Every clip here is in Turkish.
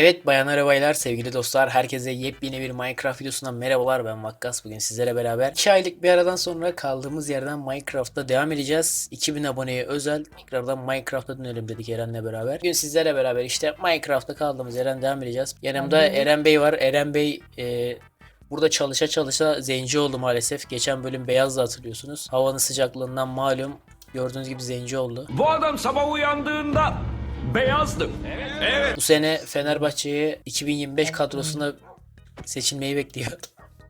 Evet bayanlar ve baylar, sevgili dostlar, herkese yepyeni bir Minecraft videosundan merhabalar ben Vakkas. Bugün sizlere beraber 2 aylık bir aradan sonra kaldığımız yerden Minecraft'ta devam edeceğiz. 2000 aboneye özel tekrardan Minecraft'a dönelim dedik Eren'le beraber. Bugün sizlerle beraber işte Minecraft'ta kaldığımız yerden devam edeceğiz. Yanımda. Eren Bey var. Eren Bey e, burada çalışa çalışa zenci oldu maalesef. Geçen bölüm beyazdı hatırlıyorsunuz. Havanın sıcaklığından malum gördüğünüz gibi zenci oldu. Bu adam sabah uyandığında beyazdı. Bu sene Fenerbahçe'ye 2025 kadrosuna seçilmeyi bekliyor.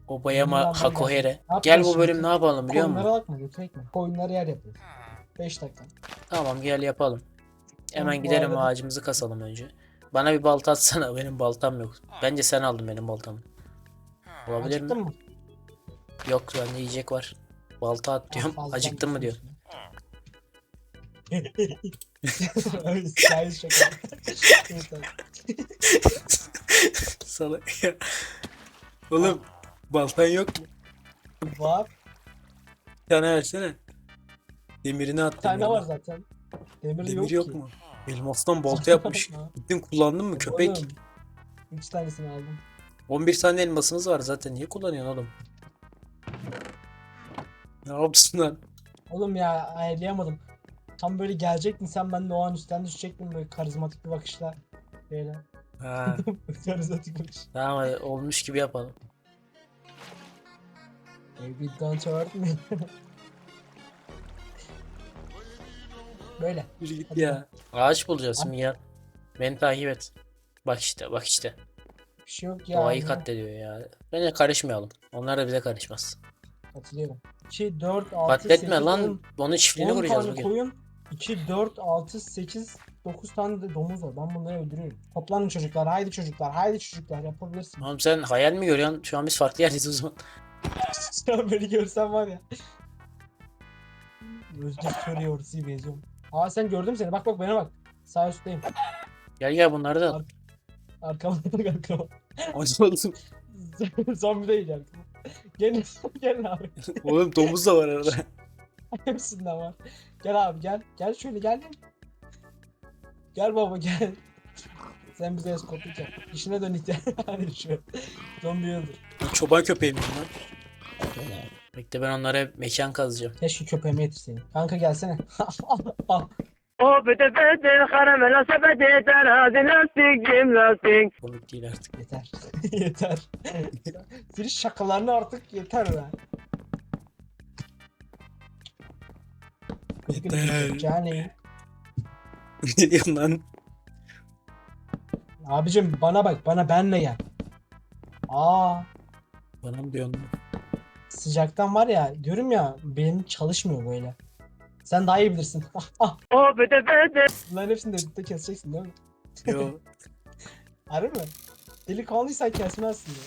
O bayama Bunlardan Hakohere. Gel bu bölüm ne yapalım biliyor Koyunlara musun? bakma götürek mi? Koyunları yer yapıyoruz. 5 dakika. Tamam gel yapalım. Hemen gidelim arada- ağacımızı kasalım önce. Bana bir balta atsana benim baltam yok. Bence sen aldın benim baltamı. Olabilir Acıktın mi? mı? Yok bende yiyecek var. Balta at diyorum. Acıktın mı diyor. Hikaye şaka. Evet, evet. Salak ya. Oğlum baltan yok mu? Var. Bir tane versene. Demirini Bir attım. tane ya. var zaten. Demir, Demir yok, yok, ki. mu? Elmastan balta yapmış. Gittin kullandın mı köpek? Oğlum, Üç tanesini aldım. 11 tane elmasımız var zaten. Niye kullanıyorsun oğlum? Ne yapsın lan? Oğlum ya ayarlayamadım. Tam böyle gelecektin sen ben de o an üstten düşecektim böyle karizmatik bir bakışla. Böyle. Ha, karizmatik bakış. tamam hadi olmuş gibi yapalım. Baby don't hurt me. böyle. Yürü git Hadi ya. Ağaç bulacağız şimdi gel. Beni takip et. Bak işte bak işte. Bir şey yok ya. Doğayı katlediyor ya. Bence karışmayalım. Onlar da bize karışmaz. Katılıyorum. 2, 4, 6, 8, Katletme lan. Onun çiftliğini 10 kuracağız tane bugün. koyun. 2, 4, 6, 8, 9 tane de domuz var. Ben bunları öldürüyorum. Toplanın çocuklar. Haydi çocuklar. Haydi çocuklar. Yapabilirsin. Oğlum sen hayal mi görüyorsun? Şu an biz farklı yerdeyiz o zaman. Şu an beni görsen var ya. Özgür soruyor. Sibeyeceğim. Aa sen gördüm seni. Bak bak bana bak. Sağ üstteyim. Gel gel bunları da. al. Arkama bak arkama. Oğlum, Zombi değil arkama. Gel gel abi. Oğlum domuz da var arada. Hepsinden var. Gel abi gel. Gel şöyle gel. Gel baba gel. Sen bize eskortluk yap. İşine dön ihtiyar. Hadi şu. Zombi öldür. Çoban köpeğim lan. Bekle ben onlara mekan kazacağım. Keşke köpeğimi getirseydin. Kanka gelsene. O bete bete karamela sepeti terazi lastik cim lastik. Komik değil artık. Yeter. yeter. Senin şakalarını artık yeter be. Yeter. Yani. ne diyorsun lan? Abicim bana bak bana benle gel. Aa Bana mı diyorsun? sıcaktan var ya diyorum ya benim çalışmıyor böyle. Sen daha iyi bilirsin. Ah, O bete bete Bunların hepsini de editte keseceksin değil mi? Yo. Harbi mi? Delikanlıysan kesmezsin ya.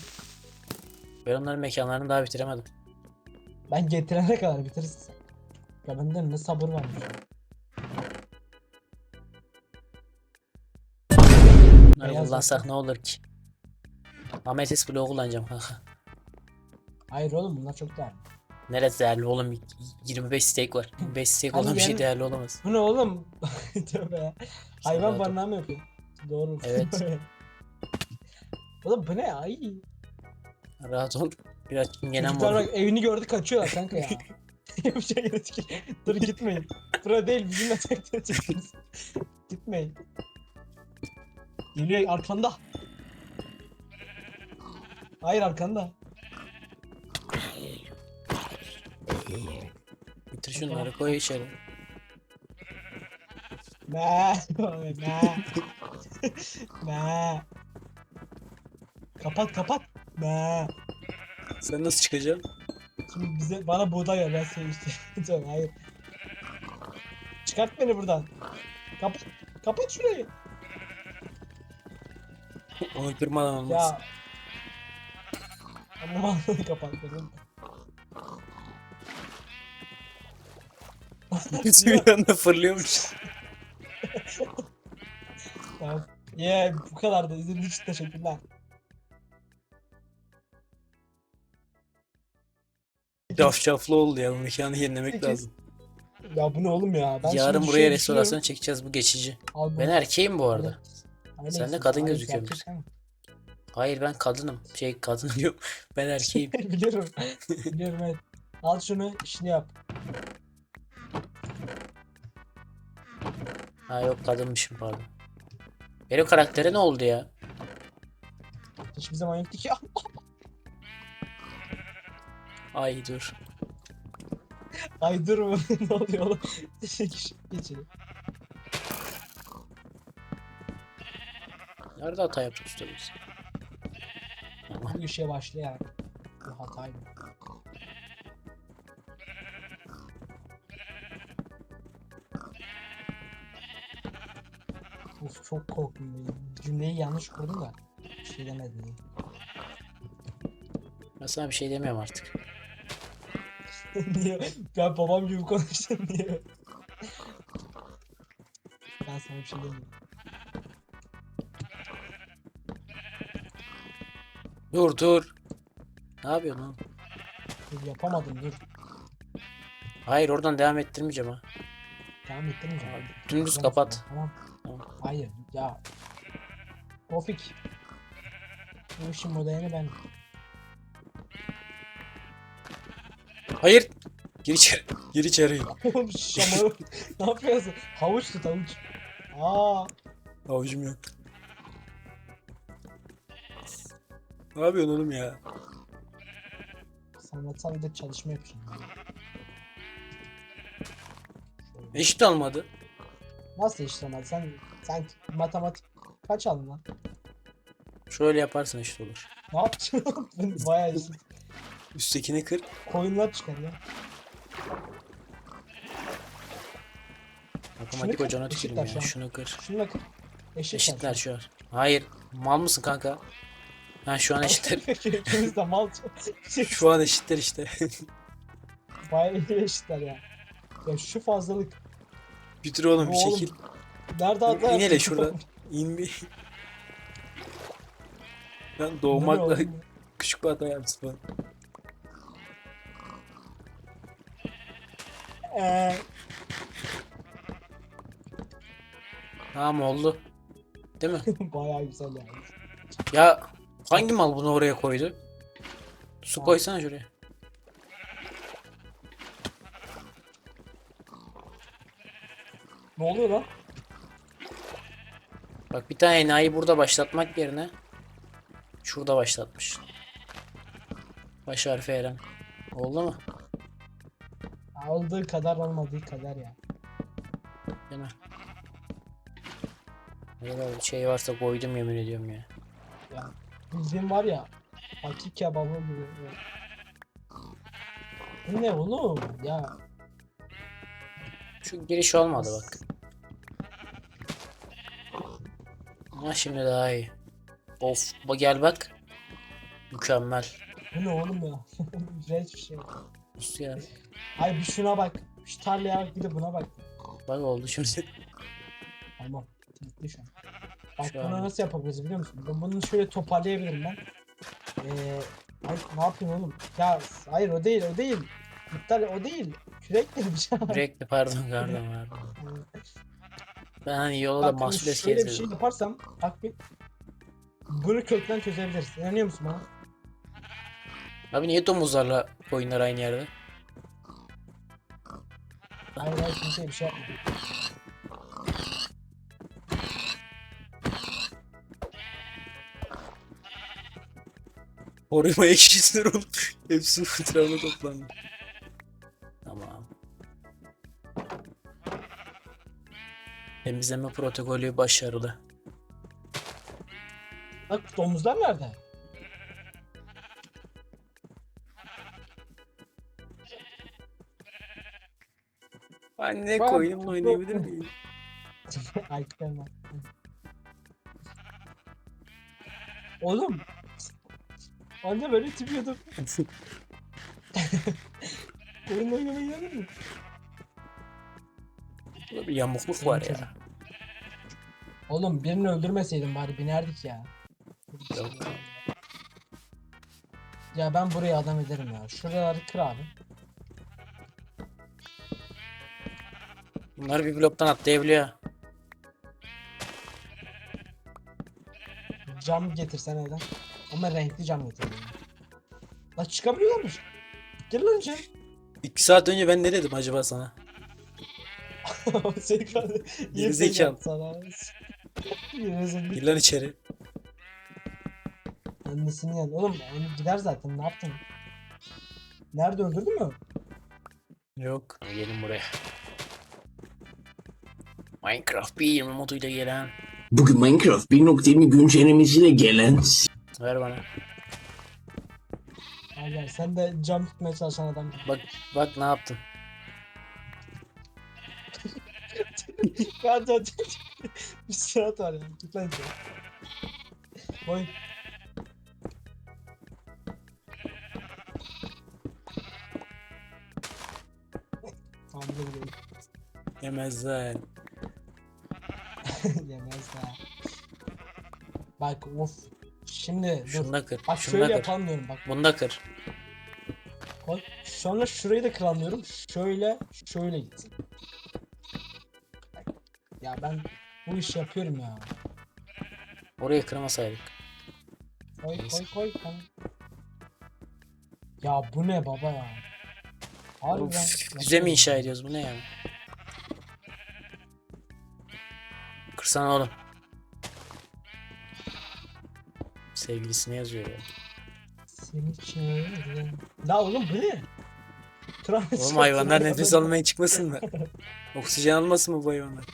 Ben onların mekanlarını daha bitiremedim. Ben getirene kadar bitirirsin sen. Ya bende ne sabır varmış. Bunları Beyaz kullansak ne olur ki? Ametist bloğu kullanacağım kanka. Hayır oğlum bunlar çok değerli. Neresi değerli oğlum? 25 steak var. 25 steak Hani olan bir şey yani- değerli olamaz. Bu ne oğlum? Tövbe ya. Hayvan ol. barınağı mı yapıyor? Doğru. Evet. oğlum bu ne? Ay. Rahat ol. Biraz çingenen Çocuklar var. bak evini gördü kaçıyorlar kanka ya. Yapacak şey yok ki. Dur gitmeyin. Bura değil bizimle takip edeceksiniz. gitmeyin. Geliyor arkanda. Hayır arkanda. Bitir şunları koy içeri. Ne? Ne? Ne? Kapat kapat. Ne? Sen nasıl çıkacaksın? Şimdi bize bana buğday ver ben seni işte. Hayır. Çıkart beni buradan. Kapat. Kapat şurayı. Onu kırmadan olmaz. Ya. Ama vallahi kapat dedim. Bir anda fırlıyormuş. Ya, yeah, bu kadar da izlediğiniz için teşekkürler. Cafcaflı oldu ya. Bu mekanı yenilemek Peki. lazım. Ya bu ne oğlum ya? Ben Yarın şimdi buraya şey restorasyon düşünüyorum. çekeceğiz bu geçici. Al bunu. Ben erkeğim bu arada. Öyle Sen de kadın hayır, gözüküyorsun. sen. Hayır ben kadınım. Şey kadın diyorum. Ben erkeğim. biliyorum. biliyorum evet. Al şunu işini yap. ha yok kadınmışım pardon. Benim karaktere ne oldu ya? Hiçbir zaman yoktu ki. Ay dur. Ay dur mu? ne oluyor oğlum? Geçelim. Nerede hata yaptık usta biz? Bu işe başlayarak. Bu hataydı. Of çok korktum. Cümleyi yanlış kurdum da. Bir şey demedim. Ben sana bir şey demiyorum artık. Niye? Ben babam gibi konuştum niye? Ben sana bir şey demiyorum. Dur dur. Ne yapıyorsun? Dur, yapamadım dur. Hayır oradan devam ettirmeyeceğim ha. Devam ettirmeyeceğim. Abi, Dümdüz Tamam, kapat. Tamam. Tamam. Hayır ya. Tofik. Bu işin modelini ben. Hayır. Gir içeri. Gir içeri. Oğlum şamarı. ne yapıyorsun? Havuç tut havuç. Aa. Avucum yok. Ne yapıyorsun oğlum ya? Sanatsal bir de çalışma yapacağım. Eşit olmadı. Nasıl işlemez? Sen sen matematik kaç aldın lan? Şöyle yaparsın eşit olur. Ne yapacaksın? Bayağı eşit. Üsttekini kır. Koyunlar çıkar ya. Matematik kır, hocana tüküreyim eşitler ya. şu an. Şunu kır. Şununla kır. Eşit Eşitler şu an. Hayır. Mal mısın kanka? Ha şu an eşitler. İkimiz de mal. şu an eşitler işte. Bayağı iyi eşitler ya. Ya şu fazlalık. Bitir oğlum bir Oğlum, şekil. Nerede hata İn hele şuradan. İn bir. Ne doğmakla küçük bir hata yaptım falan. Eee, Tamam oldu. Değil mi? bayağı güzel yani. Ya hangi mal bunu oraya koydu? Su koysana şuraya. Ne oluyor lan? Bak bir tane enayi burada başlatmak yerine şurada başlatmış. Baş harfi Eren. Oldu mu? Aldığı kadar olmadığı kadar ya. Ne kadar bir şey varsa koydum yemin ediyorum ya. ya. Bildiğin var ya. Hakik kebabı gibi. ya. Bu ne oğlum? Ya Şu giriş olmadı bak. Ama şimdi daha iyi. Of bu gel bak. Mükemmel. bu ne oğlum ya? İğrenç bir şey. Nasıl ya? Ay bir şuna bak. Şu tarlaya bak bir de buna bak. Bak oldu şimdi. Tamam. Bitti şu an. Bak Şu bunu an- nasıl yapabiliriz biliyor musun? Ben bunu şöyle toparlayabilirim ben. Ee, ay, ne yapayım oğlum? Ya hayır o değil o değil. İptal o değil. Kürek dedim şu an. Sürekli pardon pardon pardon. Ben hani yola da Bak mahsul eski şöyle bir şey yaparsam bak bir bunu kökten çözebiliriz. İnanıyor musun bana? Abi niye domuzlarla koyunlar aynı yerde? Hayır hayır kimseye bir şey yapma. Korumaya kişisinler oğlum. Hepsi etrafına toplandı. Tamam. Temizleme protokolü başarılı. Bak domuzlar nerede? Anne koyunumla bu- oynayabilir miyim? Ay ben Oğlum. Anne böyle tipiyordum. Oyun oynamayı yanır mı? Burada bir yamukluk var ya. Oğlum birini öldürmeseydin bari binerdik ya. Yok. Ya ben buraya adam ederim ya. Şuraları kır abi. Bunlar bir bloktan atlayabiliyor. cam getirsen evden. Ama renkli cam getir. Lan çıkabiliyorlarmış. Gel lan içeri. 2 saat önce ben ne dedim acaba sana? Seni kaldı. Sana. Gerizekalı. Gir lan içeri. Annesini yani. Oğlum onu gider zaten ne yaptın? Nerede öldürdün mü? Yok. Gelin buraya. Minecraft 1.20 moduyla gelen. Bugün Minecraft 1.20 güncellemesiyle gelen Ver bana. Gel sen de cam tutmaya çalışan adam. Bak bak ne yaptım. Hadi. Bir sırat var. Koy. Tamam dur dur. Yemezler. Yemez daha. Bak of. Şimdi dur. Şunu da kır. Bak Şunu şöyle da kır. yapalım diyorum bak. Bunu da kır. Koy. Sonra şurayı da kıramıyorum. Şöyle şöyle gitsin. Bak. Ya ben bu işi yapıyorum ya. Orayı kırmasaydık. Koy Neyse. koy koy. Tamam. Ya bu ne baba ya? Harbiden. Of, Güzel mi inşa ediyoruz bu ne yani? Kırsana oğlum. Sevgilisine yazıyor ya. Seni çağırdım. La oğlum bu ne? Trans- Oğlum hayvanlar nefes almaya çıkmasın mı? Oksijen almasın mı bu hayvanlar?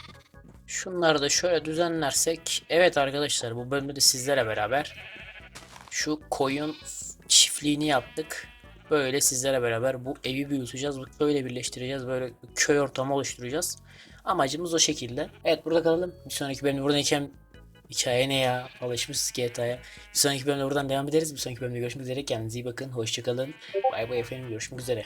Şunları da şöyle düzenlersek. Evet arkadaşlar bu bölümde de sizlere beraber şu koyun çiftliğini yaptık. Böyle sizlere beraber bu evi büyüteceğiz. Böyle birleştireceğiz. Böyle bir köy ortamı oluşturacağız. Amacımız o şekilde. Evet burada kalalım. Bir sonraki bölümde buradayken hikaye ne ya? Alışmışız GTA'ya. Bir sonraki bölümde buradan devam ederiz. Bir sonraki bölümde görüşmek üzere. Kendinize iyi bakın. Hoşçakalın. Bay bay efendim. Görüşmek üzere.